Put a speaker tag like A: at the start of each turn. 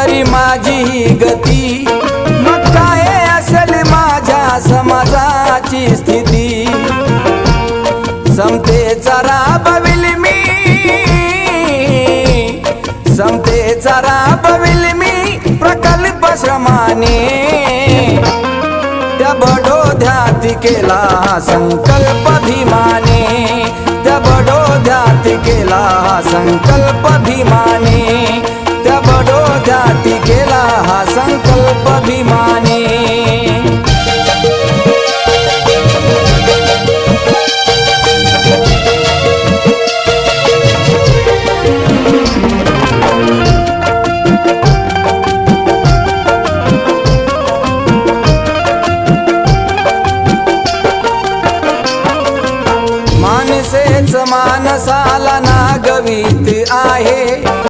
A: तरी माझी ही गती मग काय असेल माझ्या समाजाची स्थिती. समतेचा राबविल मी. समतेचा राबविल मी प्रकल्प श्रमाने. त्या बडोद्यात केला संकल्प भीमाने त्या बडोद्यात केला संकल्प भीमाने रूपभिमाने। मानसेच मानसाला नागवीत आहे.